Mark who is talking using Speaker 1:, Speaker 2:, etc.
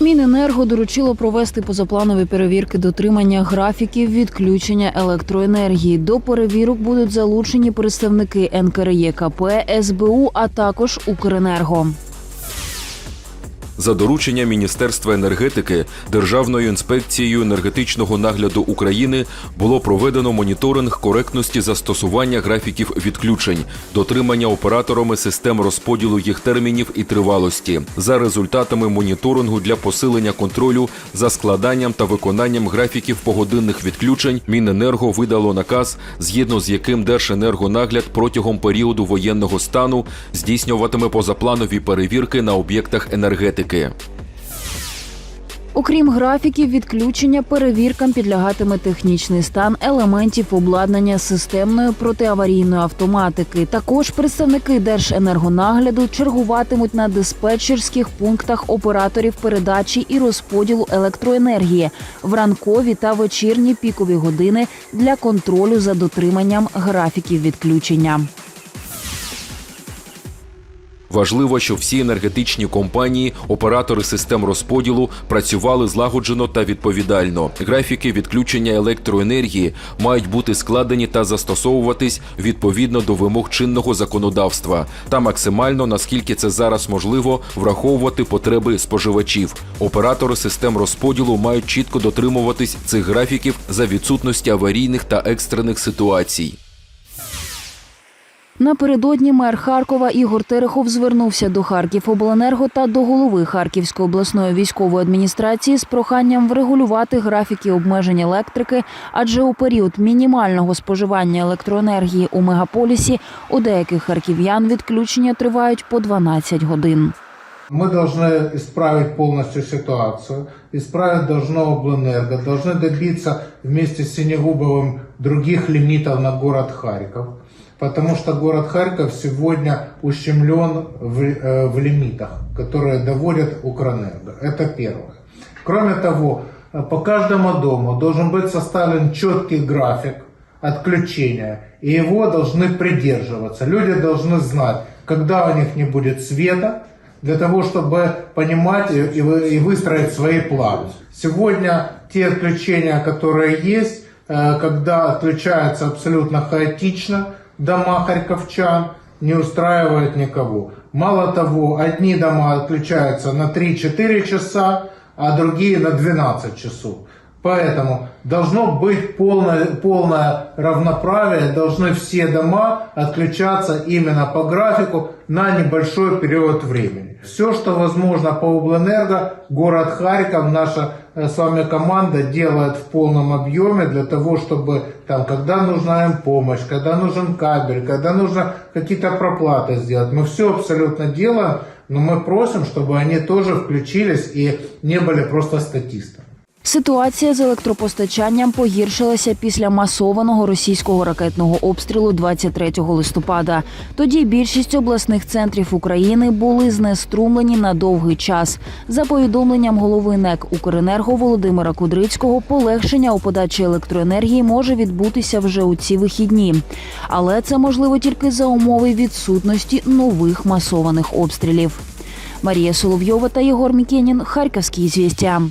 Speaker 1: Міненерго доручило провести позапланові перевірки дотримання графіків відключення електроенергії. До перевірок будуть залучені представники НКРЄКП, СБУ, а також Укренерго.
Speaker 2: За дорученням Міністерства енергетики Державною інспекцією енергетичного нагляду України було проведено моніторинг коректності застосування графіків відключень, дотримання операторами систем розподілу їх термінів і тривалості. За результатами моніторингу для посилення контролю за складанням та виконанням графіків погодинних відключень Міненерго видало наказ, згідно з яким Держенергонагляд протягом періоду воєнного стану здійснюватиме позапланові перевірки на об'єктах енергетики.
Speaker 1: Окрім графіків відключення, перевіркам підлягатиме технічний стан елементів обладнання системної протиаварійної автоматики. Також представники Держенергонагляду чергуватимуть на диспетчерських пунктах операторів передачі і розподілу електроенергії в ранкові та вечірні пікові години для контролю за дотриманням графіків відключення.
Speaker 2: Важливо, щоб всі енергетичні компанії, оператори систем розподілу працювали злагоджено та відповідально. Графіки відключення електроенергії мають бути складені та застосовуватись відповідно до вимог чинного законодавства та максимально, наскільки це зараз можливо, враховувати потреби споживачів. Оператори систем розподілу мають чітко дотримуватись цих графіків за відсутності аварійних та екстрених ситуацій.
Speaker 1: Напередодні мер Харкова Ігор Терехов звернувся до Харківобленерго та до голови Харківської обласної військової адміністрації з проханням врегулювати графіки обмежень електрики, адже у період мінімального споживання електроенергії у мегаполісі у деяких харків'ян відключення тривають по 12 годин.
Speaker 3: Мы должны исправить полностью ситуацию. Исправить должно Обленерго. Должны добиться вместе с Синегубовым других лимитов на город Харьков. Потому что город Харьков сегодня ущемлен в, э, в лимитах, которые доводят Укрэнерго. Это первое. Кроме того, э, по каждому дому должен быть составлен четкий график отключения, и его должны придерживаться. Люди должны знать, когда у них не будет света, для того, чтобы понимать и, и вы- и выстроить свои планы. Сегодня те отключения, которые есть, э, когда отключаются абсолютно хаотично дома харьковчан, не устраивает никого. Мало того, одни дома отключаются на 3-4 часа, а другие на 12 часов. Поэтому должно быть полное, полное равноправие, должны все дома отключаться именно по графику на небольшой период времени. Все, что возможно по Обленерго, город Харьков, наша э, с вами команда делает в полном объеме для того, чтобы там, когда нужна им помощь, когда нужен кабель, когда нужно какие-то проплаты сделать, мы все абсолютно делаем, но мы просим, чтобы они тоже включились и не были просто статистами.
Speaker 1: Ситуація з електропостачанням погіршилася після масованого російського ракетного обстрілу 23 листопада. Тоді більшість обласних центрів України були знеструмлені на довгий час. За повідомленням голови НЕК Укренерго Володимира Кудрицького, полегшення у подачі електроенергії може відбутися вже у ці вихідні, але це можливо тільки за умови відсутності нових масованих обстрілів. Марія Соловйова та Єгор Мікенін. Харківські звістя.